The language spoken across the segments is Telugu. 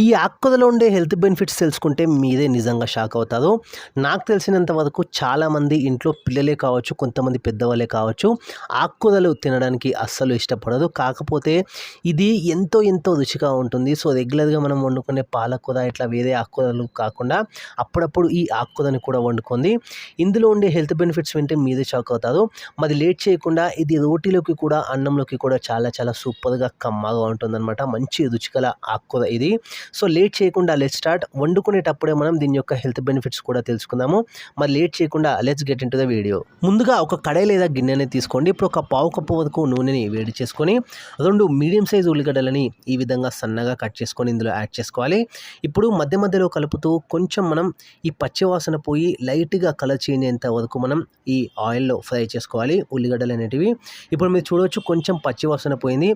ఈ ఆకుకూరలో ఉండే హెల్త్ బెనిఫిట్స్ తెలుసుకుంటే మీదే నిజంగా షాక్ అవుతారు. నాకు తెలిసినంత వరకు చాలామంది ఇంట్లో పిల్లలే కావచ్చు కొంతమంది పెద్దవాళ్ళే కావచ్చు ఆకుకూరలు తినడానికి అస్సలు ఇష్టపడదు కాకపోతే ఇది ఎంతో ఎంతో రుచిగా ఉంటుంది. సో రెగ్యులర్గా మనం వండుకునే పాలకూర ఇట్లా వేరే ఆకుకూరలు కాకుండా అప్పుడప్పుడు ఈ ఆకుకూరని కూడా వండుకుంది ఇందులో ఉండే హెల్త్ బెనిఫిట్స్ వింటే మీదే షాక్ అవుతారు. మరి లేట్ చేయకుండా ఇది రోటీలోకి కూడా అన్నంలోకి కూడా చాలా చాలా సూపర్గా కమ్మగా ఉంటుందన్నమాట. మంచి రుచికల ఆకుకూర ఇది. సో లేట్ చేయకుండా లెట్ స్టార్ట్ వండుకునేటప్పుడే మనం దీని యొక్క హెల్త్ బెనిఫిట్స్ కూడా తెలుసుకుందాము. మరి లేట్ చేయకుండా let's get into the video ముందుగా ఒక కడాయి లేదా గిన్నెని తీసుకోండి. ఇప్పుడు ఒక పావు కప్పు వరకు నూనెని వేడి చేసుకొని రెండు మీడియం సైజ్ ఉల్లిగడ్డలని ఈ విధంగా సన్నగా కట్ చేసుకొని ఇందులో యాడ్ చేసుకోవాలి. ఇప్పుడు మధ్య మధ్యలో కలుపుతూ కొంచెం మనం ఈ పచ్చివాసన పోయి లైట్గా కలర్ చేంజ్ అయ్యేంత వరకు మనం ఈ ఆయిల్లో ఫ్రై చేసుకోవాలి ఉల్లిగడ్డలు అనేటివి. ఇప్పుడు మీరు చూడవచ్చు కొంచెం పచ్చివాసన పోయింది.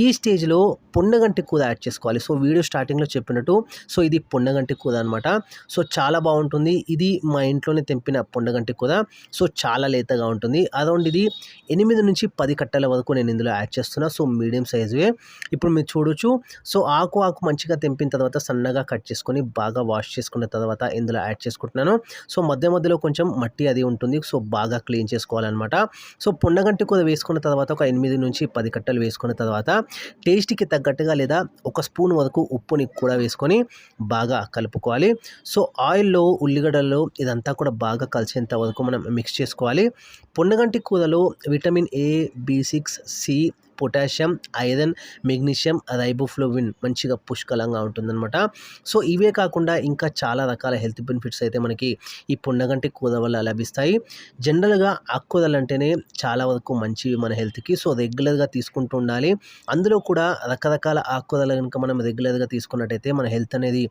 ఈ స్టేజ్లో పొన్నగంటి కూర యాడ్ చేసుకోవాలి. సో వీడియో స్టార్టింగ్లో చెప్పినట్టు. సో ఇది పొండగంటి కూర అనమాట సో చాలా బాగుంటుంది. ఇది మా ఇంట్లోనే తెంపిన పొండగంటి కూర. సో చాలా లేతగా ఉంటుంది. అరౌండ్ ఇది ఎనిమిది నుంచి పది కట్టల వరకు నేను ఇందులో యాడ్ చేస్తున్నా. సో మీడియం సైజువే. ఇప్పుడు మీరు చూడొచ్చు. సో ఆకు ఆకు మంచిగా తెంపిన తర్వాత సన్నగా కట్ చేసుకొని బాగా వాష్ చేసుకున్న తర్వాత ఇందులో యాడ్ చేసుకుంటున్నాను. సో మధ్య మధ్యలో కొంచెం మట్టి అది ఉంటుంది. సో బాగా క్లీన్ చేసుకోవాలన్నమాట. సో పొన్నగంటి కూర వేసుకున్న తర్వాత ఒక ఎనిమిది నుంచి పది కట్టలు వేసుకున్న తర్వాత టేస్ట్కి తగ్గట్టుగా లేదా ఒక స్పూన్ వరకు ఉప్పుని కూడా వేసుకొని బాగా కలుపుకోవాలి. సో ఆయిల్లో ఉల్లిగడ్డల్లో ఇదంతా కూడా బాగా కలిసేంత వరకు మనం మిక్స్ చేసుకోవాలి. పొన్నగంటి కూరలో vitamin A B six C potassium iron magnesium riboflavin మంచిగా పుష్కలంగా ఉంటుందన్నమాట. సో ఇవే కాకుండా ఇంకా చాలా రకాల హెల్త్ బెనిఫిట్స్ అయితే మనకి ఈ పుండగంటి కూర వల్ల లభిస్తాయి. జనరల్గా ఆకుకూరలు అంటేనే చాలా వరకు మంచివి మన హెల్త్కి. సో రెగ్యులర్గా తీసుకుంటూ ఉండాలి. అందులో కూడా రకరకాల ఆకుకూరలు కనుక మనం రెగ్యులర్గా తీసుకున్నట్టయితే మన హెల్త్ అనేది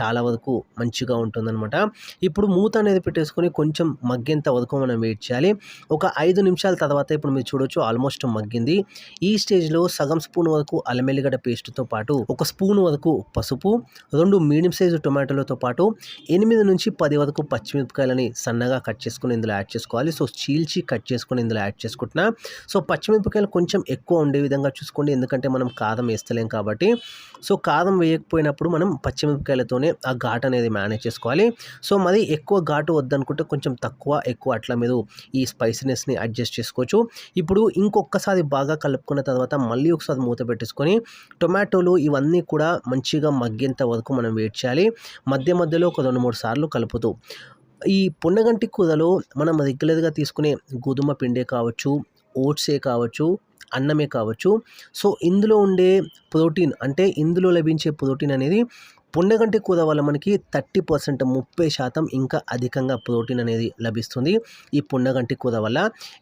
చాలా వరకు మంచిగా ఉంటుందన్నమాట. ఇప్పుడు మూత అనేది పెట్టేసుకొని కొంచెం మగ్గేంత వరకు మనం వెయిట్ చేయాలి. ఒక ఐదు నిమిషాల తర్వాత ఇప్పుడు మీరు చూడొచ్చు ఆల్మోస్ట్ మగ్గింది. ఈ ఈ స్టేజ్లో సగం స్పూన్ వరకు అల్లం పేస్ట్తో పాటు ఒక స్పూన్ వరకు పసుపు రెండు మీడియం సైజు టొమాటోలతో పాటు ఎనిమిది నుంచి పది వరకు పచ్చిమిరపకాయలని సన్నగా కట్ చేసుకుని ఇందులో యాడ్ చేసుకోవాలి. సో చీల్చి కట్ చేసుకుని ఇందులో యాడ్ చేసుకుంటున్నా. సో పచ్చిమిరపకాయలు కొంచెం ఎక్కువ ఉండే విధంగా చూసుకోండి. ఎందుకంటే మనం కారం వేస్తలేం కాబట్టి. సో కారం వేయకపోయినప్పుడు మనం పచ్చిమిరపకాయలతోనే ఆ ఘాట్ అనేది మేనేజ్ చేసుకోవాలి. సో మరి ఎక్కువ ఘాటు వద్దనుకుంటే కొంచెం తక్కువ ఎక్కువ అట్లా మీరు ఈ స్పైసీనెస్ని అడ్జస్ట్ చేసుకోవచ్చు. ఇప్పుడు ఇంకొకసారి బాగా కలుపుకున్న తర్వాత మళ్ళీ ఒకసారి మూత పెట్టేసుకొని టొమాటోలు ఇవన్నీ కూడా మంచిగా మగ్గేంత వరకు మనం వెయిట్ చేయాలి. మధ్య మధ్యలో ఒక రెండు మూడు సార్లు కలుపుతూ. ఈ పొన్నగంటి కూరలో మనం రెగ్యులర్గా తీసుకునే గోధుమ పిండే కావచ్చు ఓట్సే కావచ్చు అన్నమే కావచ్చు. సో ఇందులో ఉండే ప్రోటీన్ అంటే ఇందులో లభించే ప్రోటీన్ అనేది పుండగంటి కూర వల్ల మనకి థర్టీ పర్సెంట్ ముప్పై శాతం ఇంకా అధికంగా ప్రోటీన్ అనేది లభిస్తుంది ఈ పుండగంటి కూర వల్ల.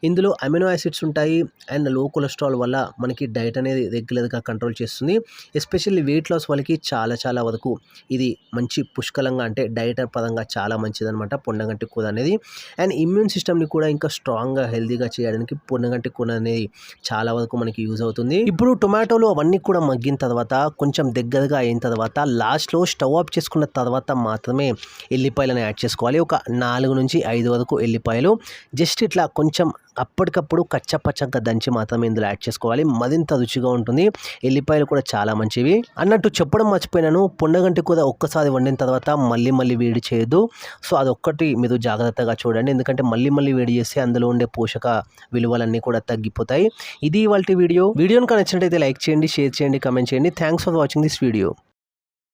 ఇందులో అమినో యాసిడ్స్ ఉంటాయి అండ్లో కొలెస్ట్రాల్ వల్ల మనకి డైట్ అనేది రెగ్యులర్గా కంట్రోల్ చేస్తుంది. ఎస్పెషల్లీ వెయిట్ లాస్ వాళ్ళకి చాలా చాలా వరకు ఇది మంచి పుష్కలంగా అంటే డైట్ పరంగా చాలా మంచిదనమాట పుండగంటి కూర అనేది. అండ్ ఇమ్యూన్ సిస్టమ్ని కూడా ఇంకా స్ట్రాంగ్గా హెల్తీగా చేయడానికి పుండగంటి కూర అనేది చాలా వరకు మనకి యూజ్ అవుతుంది. ఇప్పుడు టొమాటోలు అవన్నీ కూడా మగ్గిన తర్వాత కొంచెం దగ్గరగా అయిన తర్వాత లాస్ట్లో స్టవ్ ఆఫ్ చేసుకున్న తర్వాత మాత్రమే ఎల్లిపాయలను యాడ్ చేసుకోవాలి. ఒక నాలుగు నుంచి ఐదు వరకు ఎల్లిపాయలు. జస్ట్ ఇట్లా కొంచెం అప్పటికప్పుడు కచ్చపచ్చగా దంచి మాత్రమే ఇందులో యాడ్ చేసుకోవాలి. మరింత రుచిగా ఉంటుంది. ఎల్లిపాయలు కూడా చాలా మంచివి. అన్నట్టు చెప్పడం మర్చిపోయినాను. పుండగంటి కూర ఒక్కసారి వండిన తర్వాత మళ్ళీ మళ్ళీ వేడి చేయొద్దు. సో అదొక్కటి మీరు జాగ్రత్తగా చూడండి. ఎందుకంటే మళ్ళీ మళ్ళీ వేడి చేస్తే అందులో ఉండే పోషక విలువలన్నీ కూడా తగ్గిపోతాయి. ఇది ఇవాళ వీడియో. వీడియోని నచ్చినట్టయితే లైక్ చేయండి షేర్ చేయండి కమెంట్ చేయండి. Thanks for watching this video